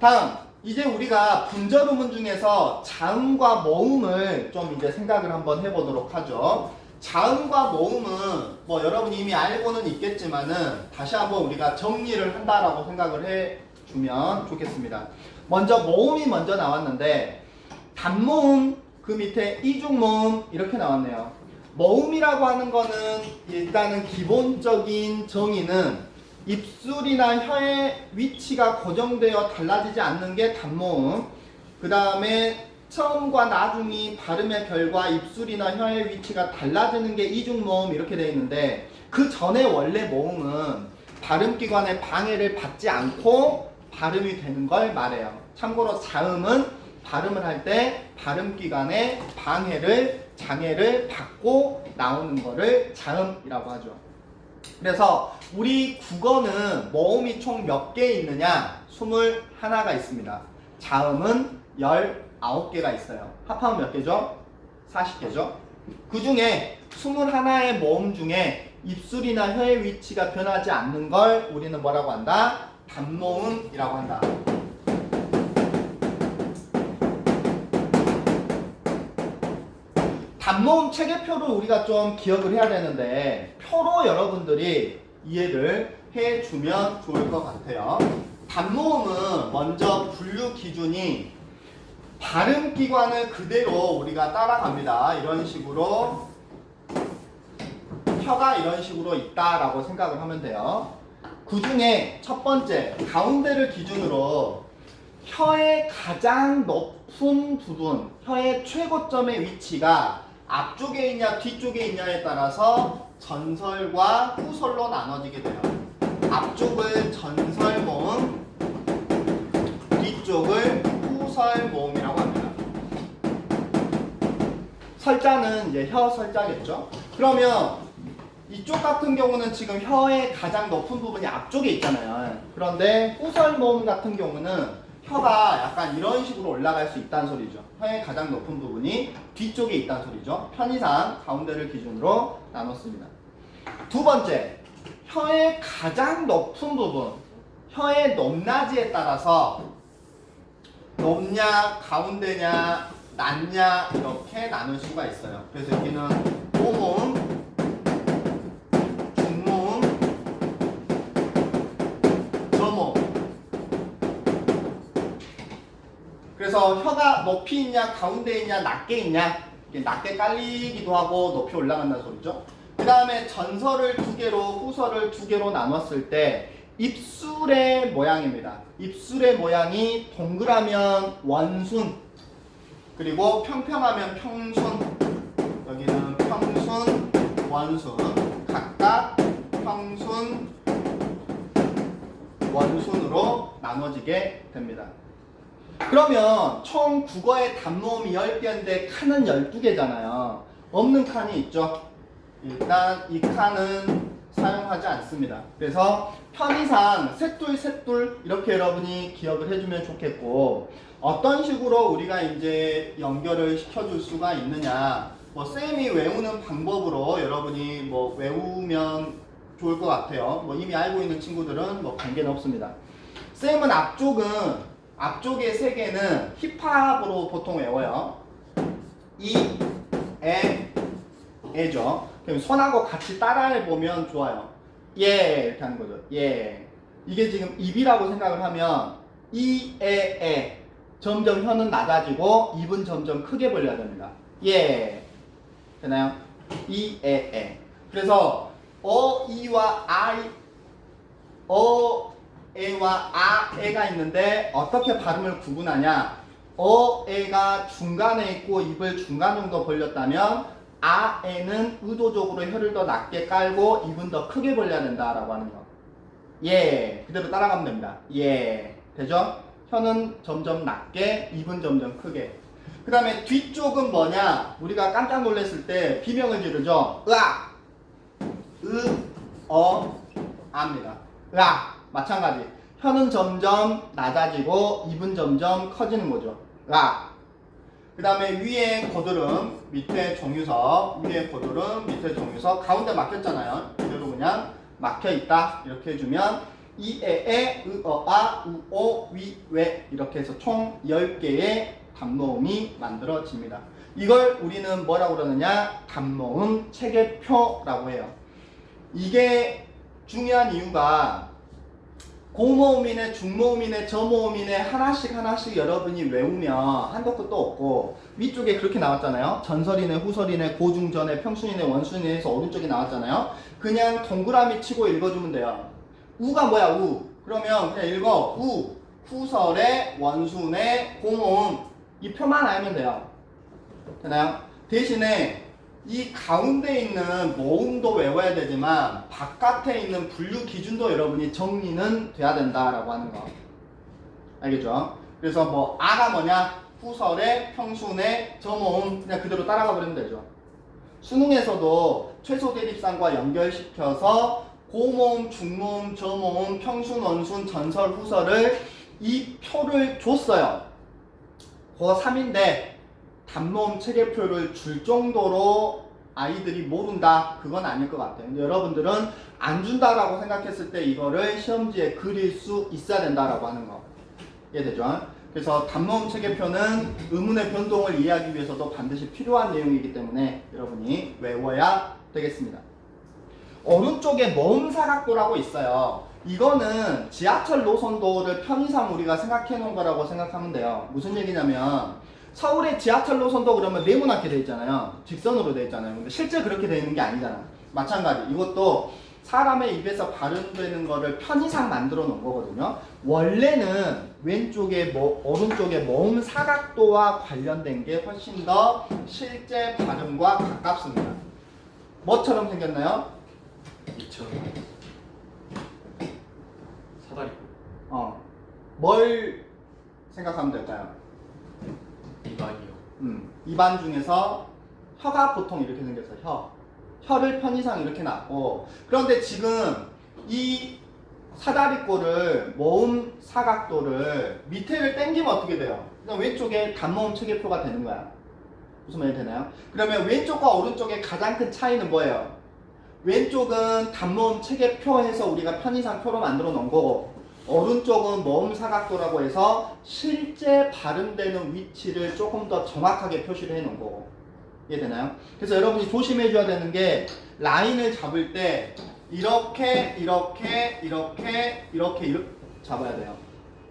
다음 이제 우리가 분절음문 중에서 자음과 모음을 좀 이제 생각을 한번 해보도록 하죠. 자음과 모음은 뭐 여러분이 이미 알고는 있겠지만은 다시 한번 우리가 정리를 한다라고 생각을 해주면 좋겠습니다. 먼저 모음이 먼저 나왔는데 단모음 그 밑에 이중모음 이렇게 나왔네요. 모음이라고 하는 거는 일단은 기본적인 정의는 입술이나 혀의 위치가 고정되어 달라지지 않는 게 단모음. 그 다음에 처음과 나중이 발음의 결과 입술이나 혀의 위치가 달라지는 게 이중모음 이렇게 되어 있는데 그 전에 원래 모음은 발음기관의 방해를 받지 않고 발음이 되는 걸 말해요. 참고로 자음은 발음을 할 때 발음기관의 방해를 장애를 받고 나오는 거를 자음이라고 하죠. 그래서 우리 국어는 모음이 총 몇 개 있느냐? 21개가 있습니다. 자음은 19개가 있어요. 합하면 몇 개죠? 40개죠. 그 중에 21의 모음 중에 입술이나 혀의 위치가 변하지 않는 걸 우리는 뭐라고 한다? 단모음이라고 한다. 단모음 체계표를 우리가 좀 기억을 해야 되는데 표로 여러분들이 이해를 해주면 좋을 것 같아요. 단모음은 먼저 분류 기준이 발음 기관을 그대로 우리가 따라갑니다. 이런 식으로 혀가 이런 식으로 있다라고 생각을 하면 돼요. 그 중에 첫 번째 가운데를 기준으로 혀의 가장 높은 부분, 혀의 최고점의 위치가 앞쪽에 있냐 뒤쪽에 있냐에 따라서 전설과 후설로 나눠지게 돼요. 앞쪽을 전설 모음, 뒤쪽을 후설 모음이라고 합니다. 설자는 이제 혀 설자겠죠. 그러면 이쪽 같은 경우는 지금 혀의 가장 높은 부분이 앞쪽에 있잖아요. 그런데 후설 모음 같은 경우는 혀가 약간 이런 식으로 올라갈 수 있다는 소리죠. 혀의 가장 높은 부분이 뒤쪽에 있다는 소리죠. 편의상 가운데를 기준으로 나눴습니다. 두 번째, 혀의 가장 높은 부분, 혀의 높낮이에 따라서 높냐, 가운데냐, 낮냐 이렇게 나눌 수가 있어요. 그래서 여기는 중모음, 혀가 높이 있냐, 가운데 있냐, 낮게 있냐, 낮게 깔리기도 하고 높이 올라간다는 소리죠. 그 다음에 전설을 두 개로, 후설을 두 개로 나눴을 때 입술의 모양입니다. 입술의 모양이 동그라면 원순, 그리고 평평하면 평순, 여기는 평순, 원순, 각각 평순, 원순으로 나눠지게 됩니다. 그러면 총 국어의 단모음이 10개인데 칸은 12개잖아요. 없는 칸이 있죠. 일단 이 칸은 사용하지 않습니다. 그래서 편의상 셋둘 셋둘 이렇게 여러분이 기억을 해주면 좋겠고 어떤 식으로 우리가 이제 연결을 시켜줄 수가 있느냐 뭐 쌤이 외우는 방법으로 여러분이 뭐 외우면 좋을 것 같아요. 뭐 이미 알고 있는 친구들은 뭐 관계는 없습니다. 쌤은 앞쪽은 앞쪽에 세 개는 힙합으로 보통 외워요. 이, 에, 에죠. 그럼 손하고 같이 따라해 보면 좋아요. 예 이렇게 하는 거죠. 예. 이게 지금 입이라고 생각을 하면 이, 에, 에. 점점 혀는 낮아지고 입은 점점 크게 벌려야 됩니다. 예. 되나요? 이, 에, 에. 그래서 어, 이와 아이, 어, 에와 아, 에가 있는데 어떻게 발음을 구분하냐? 어, 에가 중간에 있고 입을 중간 정도 벌렸다면 아, 에는 의도적으로 혀를 더 낮게 깔고 입은 더 크게 벌려야 된다라고 하는 거. 예, 그대로 따라가면 됩니다. 예, 되죠? 혀는 점점 낮게, 입은 점점 크게. 그 다음에 뒤쪽은 뭐냐? 우리가 깜짝 놀랐을 때 비명을 지르죠? 으악! 으, 어, 아입니다. 으악! 마찬가지. 혀는 점점 낮아지고 입은 점점 커지는 거죠. 으악! 그 다음에 위에 고드름, 밑에 종유석, 위에 고드름, 밑에 종유석, 가운데 막혔잖아요. 그대로 그냥 막혀있다. 이렇게 해주면 이에에 으어아 우오 위 외 이렇게 해서 총 10개의 담모음이 만들어집니다. 이걸 우리는 뭐라고 그러느냐? 담모음 체계표라고 해요. 이게 중요한 이유가 고모음이네 중모음이네 저모음이네 하나씩 하나씩 여러분이 외우면 한도 끝도 없고 위쪽에 그렇게 나왔잖아요. 전설이네 후설이네 고중전에 평순이네 원순이네 해서 오른쪽에 나왔잖아요. 그냥 동그라미 치고 읽어주면 돼요. 우가 뭐야 우? 그러면 그냥 읽어. 우 후설의 원순의 고모음. 이 표만 알면 돼요. 되나요? 대신에 이 가운데 있는 모음도 외워야 되지만 바깥에 있는 분류 기준도 여러분이 정리는 돼야 된다라고 하는 거. 알겠죠? 그래서 뭐 아가 뭐냐? 후설의 평순의 저모음 그냥 그대로 따라가 버리면 되죠. 수능에서도 최소 대립상과 연결시켜서 고모음, 중모음, 저모음, 평순, 원순, 전설, 후설을 이 표를 줬어요. 고3인데 단모음 체계표를 줄 정도로 아이들이 모른다 그건 아닐 것 같아요. 근데 여러분들은 안 준다라고 생각했을 때 이거를 시험지에 그릴 수 있어야 된다라고 하는 거 이해되죠? 그래서 단모음 체계표는 의문의 변동을 이해하기 위해서도 반드시 필요한 내용이기 때문에 여러분이 외워야 되겠습니다. 오른쪽에 모음 사각도라고 있어요. 이거는 지하철 노선도를 편의상 우리가 생각해 놓은 거라고 생각하면 돼요. 무슨 얘기냐면 서울의 지하철 노선도 그러면 네모나게 돼 있잖아요. 직선으로 돼 있잖아요. 근데 실제 그렇게 돼 있는 게 아니잖아. 마찬가지. 이것도 사람의 입에서 발음되는 거를 편의상 만들어 놓은 거거든요. 원래는 왼쪽에 뭐 오른쪽에 모음 사각도와 관련된 게 훨씬 더 실제 발음과 가깝습니다. 뭐처럼 생겼나요? 이천 사다리 어. 뭘 생각하면 될까요? 이반이요 음, 입안 중에서 혀가 보통 이렇게 생겼어요. 혀. 혀를 편의상 이렇게 놨고 그런데 지금 이 사다리꼴을 모음 사각도를 밑에를 당기면 어떻게 돼요? 그냥 왼쪽에 단모음 체계표가 되는 거야. 무슨 말이 되나요? 그러면 왼쪽과 오른쪽의 가장 큰 차이는 뭐예요? 왼쪽은 단모음 체계표해서 우리가 편의상 표로 만들어 놓은 거고 오른쪽은 모음 사각도라고 해서 실제 발음되는 위치를 조금 더 정확하게 표시를 해 놓은 거고 이해되나요? 그래서 여러분이 조심해 줘야 되는 게 라인을 잡을 때 이렇게 이렇게 이렇게 이렇게 이렇게 잡아야 돼요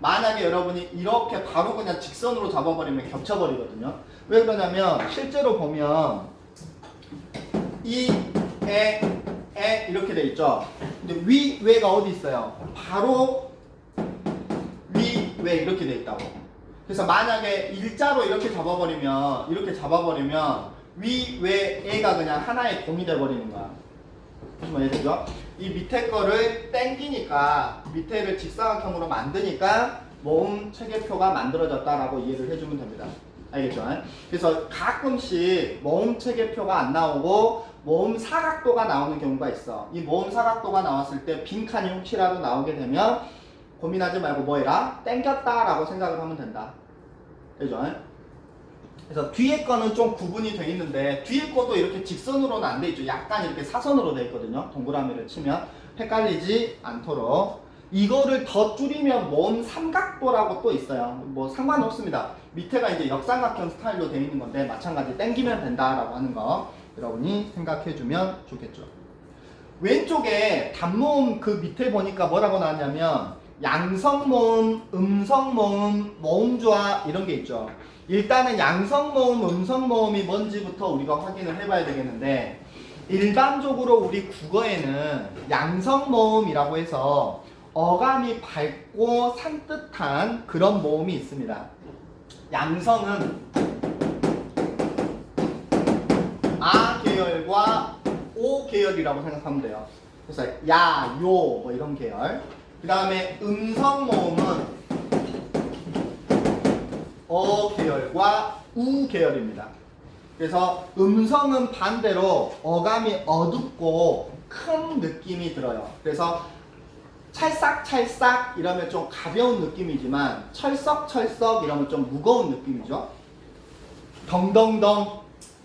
만약에 여러분이 이렇게 바로 그냥 직선으로 잡아버리면 겹쳐버리거든요 왜 그러냐면 실제로 보면 이, 에, 에 이렇게 돼 있죠 근데 위, 외가 어디 있어요? 바로 위, 외 이렇게 돼 있다고 그래서 만약에 일자로 이렇게 잡아버리면 이렇게 잡아버리면 위, 외, 에가 그냥 하나의 공이 돼버리는 거야 무슨 되죠? 이 밑에 거를 땡기니까 밑에를 직사각형으로 만드니까 모음 체계표가 만들어졌다라고 이해를 해주면 됩니다. 알겠죠? 그래서 가끔씩 모음 체계표가 안 나오고 모음 사각도가 나오는 경우가 있어. 이 모음 사각도가 나왔을 때 빈칸이 혹시라도 나오게 되면 고민하지 말고 뭐 해라? 땡겼다 라고 생각을 하면 된다. 그죠? 그래서 뒤에 거는 좀 구분이 돼 있는데 뒤에 것도 이렇게 직선으로는 안 돼 있죠. 약간 이렇게 사선으로 돼 있거든요. 동그라미를 치면 헷갈리지 않도록 이거를 더 줄이면 모음 삼각도라고 또 있어요. 뭐 상관없습니다. 밑에가 이제 역삼각형 스타일로 돼 있는 건데 마찬가지 땡기면 된다라고 하는 거 여러분이 생각해 주면 좋겠죠. 왼쪽에 단모음 그 밑에 보니까 뭐라고 나왔냐면 양성 모음, 음성 모음, 모음조화 이런 게 있죠. 일단은 양성 모음, 음성 모음이 뭔지부터 우리가 확인을 해봐야 되겠는데 일반적으로 우리 국어에는 양성 모음이라고 해서 어감이 밝고 산뜻한 그런 모음이 있습니다. 양성은 아 계열과 오 계열이라고 생각하면 돼요. 그래서 야, 요, 뭐 이런 계열. 그 다음에 음성 모음은 어 계열과 우 계열입니다. 그래서 음성은 반대로 어감이 어둡고 큰 느낌이 들어요. 그래서 찰싹찰싹 이러면 좀 가벼운 느낌이지만 철썩철썩 이러면 좀 무거운 느낌이죠. 덩덩덩,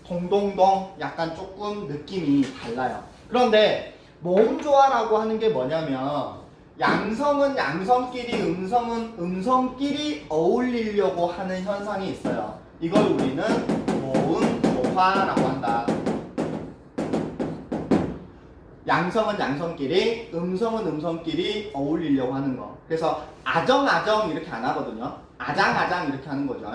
동동동 약간 조금 느낌이 달라요. 그런데 모음조화라고 하는 게 뭐냐면 양성은 양성끼리, 음성은 음성끼리 어울리려고 하는 현상이 있어요. 이걸 우리는 모음 조화라고 한다. 양성은 양성끼리, 음성은 음성끼리 어울리려고 하는 거. 그래서 아정아정 이렇게 안 하거든요. 아장아장 이렇게 하는 거죠.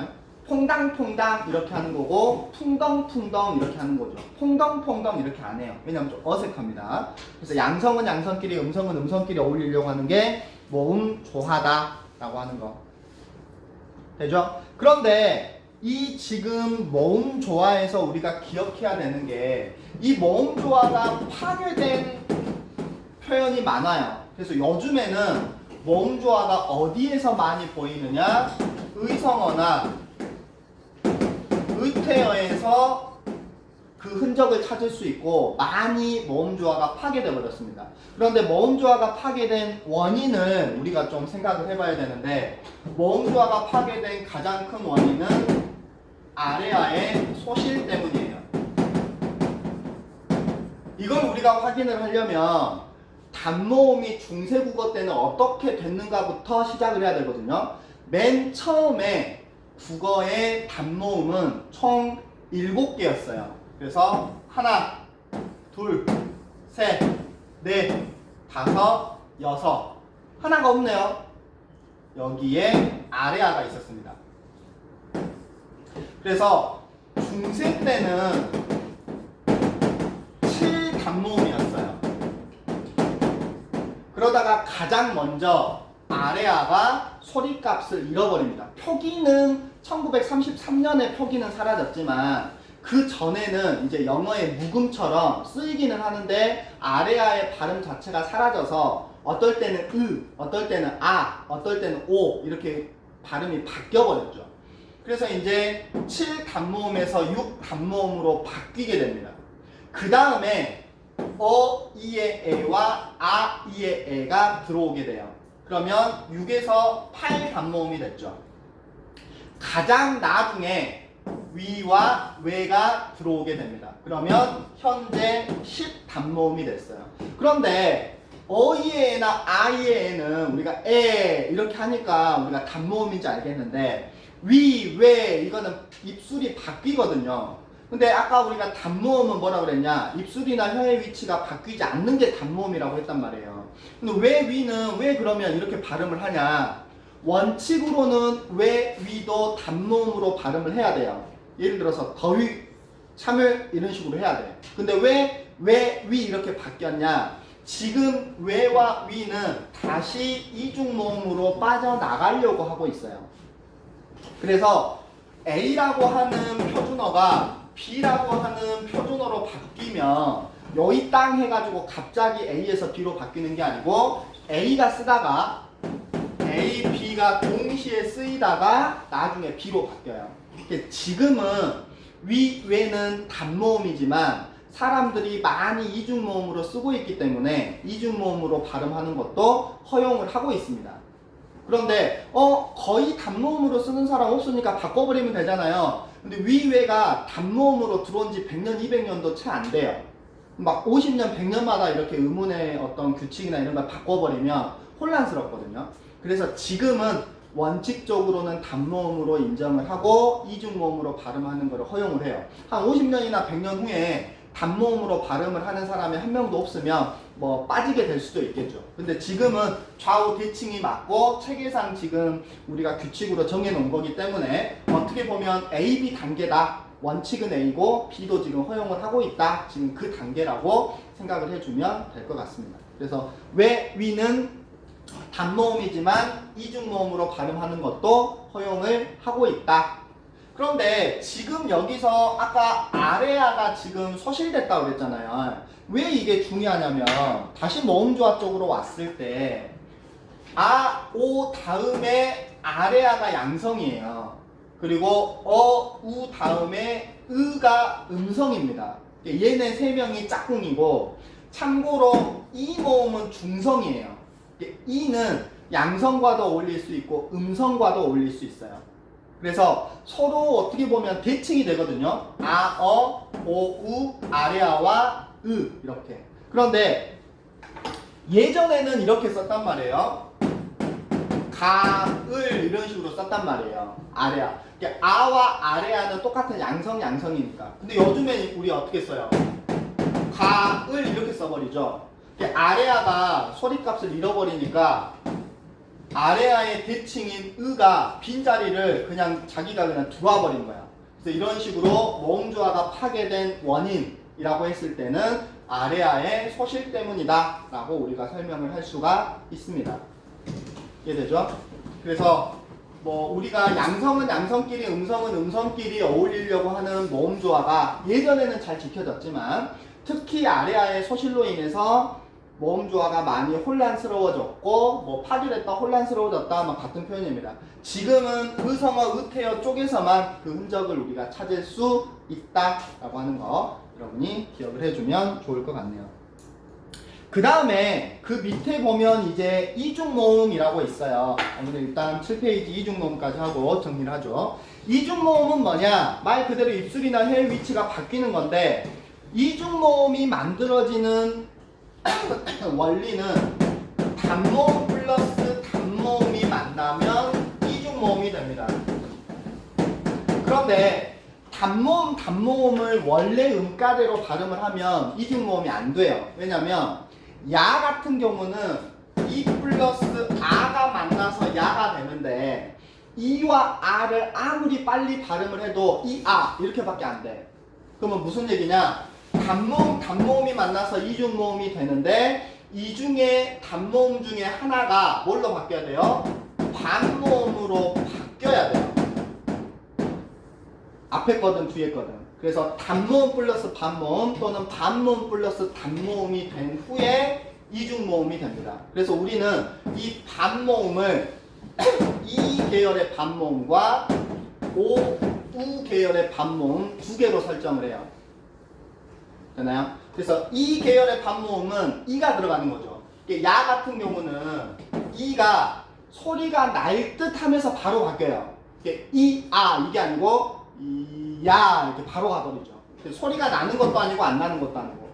퐁당퐁당 이렇게 하는 거고, 풍덩풍덩 이렇게 하는 거죠. 퐁덩퐁덩 이렇게 안 해요. 왜냐면 좀 어색합니다. 그래서 양성은 양성끼리, 음성은 음성끼리 어울리려고 하는 게 모음 조화다라고 하는 거. 되죠? 그런데 이 지금 모음 조화에서 우리가 기억해야 되는 게 이 모음 조화가 파괴된 표현이 많아요. 그래서 요즘에는 모음 조화가 어디에서 많이 보이느냐? 의성어나 의태어에서 그 흔적을 찾을 수 있고 많이 모음 조화가 파괴돼 버렸습니다. 그런데 모음 조화가 파괴된 원인을 우리가 좀 생각을 해봐야 되는데 모음 조화가 파괴된 가장 큰 원인은 아래아의 소실 때문이에요. 이걸 우리가 확인을 하려면 단모음이 중세국어 때는 어떻게 됐는가부터 시작을 해야 되거든요. 맨 처음에 국어의 단모음은 총 7개였어요. 그래서 하나, 둘, 셋, 넷, 다섯, 여섯. 하나가 없네요. 여기에 아래아가 있었습니다. 그래서 중세 때는 7 단모음이었어요. 그러다가 가장 먼저 아레아가 소리값을 잃어버립니다. 표기는 1933년에 표기는 사라졌지만 그 전에는 이제 영어의 묵음처럼 쓰이기는 하는데 아레아의 발음 자체가 사라져서 어떨 때는 으, 어떨 때는 아, 어떨 때는 오 이렇게 발음이 바뀌어 버렸죠. 그래서 이제 7 단모음에서 6 단모음으로 바뀌게 됩니다. 그 다음에 어, 이의 에와 아, 이의 에가 들어오게 돼요. 그러면 6에서 8 단모음이 됐죠. 가장 나중에 위와 외가 들어오게 됩니다. 그러면 현재 10 단모음이 됐어요. 그런데 어이의 에나 아이의 에는 우리가 에 이렇게 하니까 우리가 단모음인지 알겠는데 위, 외 이거는 입술이 바뀌거든요. 근데 아까 우리가 단모음은 뭐라 그랬냐? 입술이나 혀의 위치가 바뀌지 않는 게 단모음이라고 했단 말이에요. 근데 왜 위는 왜 그러면 이렇게 발음을 하냐? 원칙으로는 왜 위도 단모음으로 발음을 해야 돼요. 예를 들어서 더위, 참을 이런 식으로 해야 돼. 근데 왜 왜 위 이렇게 바뀌었냐? 지금 왜와 위는 다시 이중모음으로 빠져나가려고 하고 있어요. 그래서 A라고 하는 표준어가 B라고 하는 표준어로 바뀌면 여기 땅 해가지고 갑자기 A에서 B로 바뀌는 게 아니고 A가 쓰다가 A, B가 동시에 쓰이다가 나중에 B로 바뀌어요. 지금은 위, 외는 단모음이지만 사람들이 많이 이중모음으로 쓰고 있기 때문에 이중모음으로 발음하는 것도 허용을 하고 있습니다. 그런데 어 거의 단모음으로 쓰는 사람 없으니까 바꿔버리면 되잖아요. 근데 위외가 단모음으로 들어온 지 100년, 200년도 채 안 돼요. 막 50년, 100년마다 이렇게 의문의 어떤 규칙이나 이런 걸 바꿔버리면 혼란스럽거든요. 그래서 지금은 원칙적으로는 단모음으로 인정을 하고 이중모음으로 발음하는 것을 허용을 해요. 한 50년이나 100년 후에 단모음으로 발음을 하는 사람이 한 명도 없으면 뭐 빠지게 될 수도 있겠죠. 근데 지금은 좌우 대칭이 맞고 체계상 지금 우리가 규칙으로 정해놓은 거기 때문에 어떻게 보면 A, B 단계다. 원칙은 A고 B도 지금 허용을 하고 있다. 지금 그 단계라고 생각을 해주면 될 것 같습니다. 그래서 왜 위는 단모음이지만 이중모음으로 발음하는 것도 허용을 하고 있다. 그런데 지금 여기서 아까 아레아가 지금 소실됐다고 그랬잖아요. 왜 이게 중요하냐면 다시 모음조화 쪽으로 왔을 때 아, 오 다음에 아레아가 양성이에요. 그리고 어, 우 다음에 으가 음성입니다. 얘네 세 명이 짝꿍이고 참고로 이 모음은 중성이에요. 이는 양성과도 어울릴 수 있고 음성과도 어울릴 수 있어요. 그래서 서로 어떻게 보면 대칭이 되거든요. 아, 어, 오, 우, 아레아와 으 이렇게. 그런데 예전에는 이렇게 썼단 말이에요. 가을 이런 식으로 썼단 말이에요. 아래아. 그러니까 아와 아래아는 똑같은 양성 양성이니까. 근데 요즘에 우리 어떻게 써요? 가을 이렇게 써버리죠. 아래아가 소리값을 잃어버리니까 아래아의 대칭인 의가 빈자리를 그냥 자기가 그냥 들어와 버린 거야. 그래서 이런 식으로 모음조화가 파괴된 원인이라고 했을 때는 아래아의 소실 때문이다 라고 우리가 설명을 할 수가 있습니다. 이해되죠? 그래서 뭐 우리가 양성은 양성끼리 음성은 음성끼리 어울리려고 하는 모음조화가 예전에는 잘 지켜졌지만 특히 아래아의 소실로 인해서 모음 조화가 많이 혼란스러워졌고 뭐 파괴됐다 혼란스러워졌다 뭐 같은 표현입니다. 지금은 의성어 의태어 쪽에서만 그 흔적을 우리가 찾을 수 있다라고 하는 거 여러분이 기억을 해주면 좋을 것 같네요. 그 다음에 그 밑에 보면 이제 이중모음이라고 있어요. 오늘 일단 7페이지 이중모음까지 하고 정리를 하죠. 이중모음은 뭐냐? 말 그대로 입술이나 혀의 위치가 바뀌는 건데 이중모음이 만들어지는 원리는 단모음 플러스 단모음이 만나면 이중모음이 됩니다. 그런데 단모음 단모음을 원래 음가대로 발음을 하면 이중모음이 안 돼요. 왜냐면 야 같은 경우는 이 플러스 아가 만나서 야가 되는데 이와 아를 아무리 빨리 발음을 해도 이아 이렇게밖에 안 돼. 그러면 무슨 얘기냐? 단모음 단모음이 만나서 이중모음이 되는데 이 중에 단모음 중에 하나가 뭘로 바뀌어야 돼요? 반모음으로 바뀌어야 돼요. 앞에 거든 뒤에 거든. 그래서 단모음 플러스 반모음 또는 반모음 플러스 단모음이 된 후에 이중모음이 됩니다. 그래서 우리는 이 반모음을 이 계열의 반모음과 오, 우 계열의 반모음 두 개로 설정을 해요. 되나요? 그래서 이 계열의 반모음은 이가 들어가는 거죠. 야 같은 경우는 이가 소리가 날 듯 하면서 바로 바뀌어요. 이, 아, 이게 아니고 이, 야 이렇게 바로 가버리죠. 소리가 나는 것도 아니고 안 나는 것도 아니고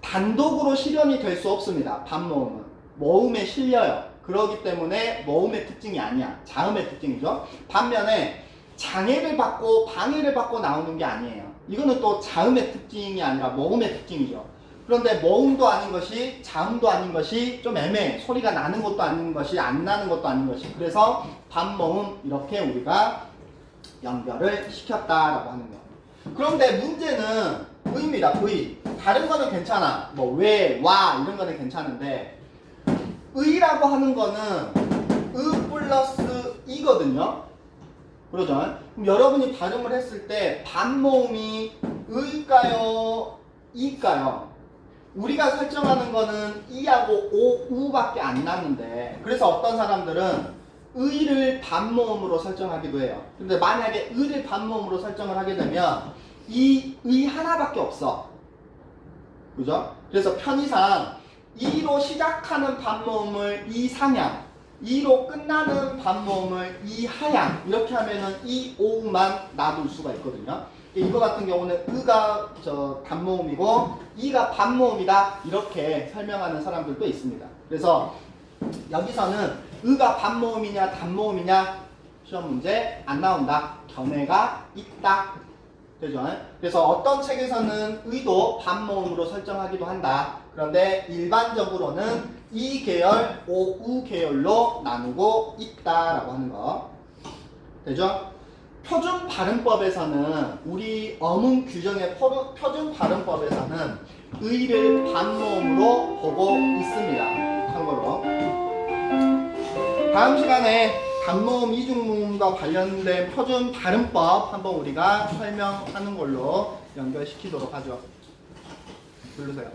단독으로 실현이 될 수 없습니다. 반모음은 모음에 실려요. 그러기 때문에 모음의 특징이 아니야. 자음의 특징이죠. 반면에 장애를 받고 방해를 받고 나오는 게 아니에요. 이거는 또 자음의 특징이 아니라 모음의 특징이죠. 그런데 모음도 아닌 것이 자음도 아닌 것이 좀 애매해. 소리가 나는 것도 아닌 것이 안 나는 것도 아닌 것이. 그래서 반모음 이렇게 우리가 연결을 시켰다라고 하는 거. 그런데 문제는 의입니다. 의. 다른 거는 괜찮아. 뭐 왜, 와 이런 거는 괜찮은데 의라고 하는 거는 의 플러스 이거든요. 그러죠? 그럼 여러분이 발음을 했을 때 반모음이 의일까요? 이일까요? 우리가 설정하는 거는 이하고 오, 우밖에 안 나는데 그래서 어떤 사람들은 의를 반모음으로 설정하기도 해요. 근데 만약에 의를 반모음으로 설정을 하게 되면 이 의 하나밖에 없어. 그죠? 그래서 편의상 이로 시작하는 반모음을 이상향, 이로 끝나는 반모음을 이하향 이렇게 하면은 이 오만 놔둘 수가 있거든요. 이거 같은 경우는 의가 저 단모음이고 이가 반모음이다 이렇게 설명하는 사람들도 있습니다. 그래서 여기서는 의가 반모음이냐 단모음이냐 시험 문제 안 나온다. 견해가 있다. 되죠? 그래서 어떤 책에서는 의도 반모음으로 설정하기도 한다. 그런데 일반적으로는 이 계열, 오우 계열로 나누고 있다라고 하는 거. 되죠? 표준 발음법에서는 우리 어문 규정의 포- 표준 발음법에서는 의를 반모음으로 보고 있습니다. 참고로. 다음 시간에 단모음, 이중모음과 관련된 표준 발음법 한번 우리가 설명하는 걸로 연결시키도록 하죠. 부르세요.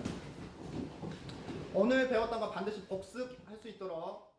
오늘 배웠던 거 반드시 복습할 수 있도록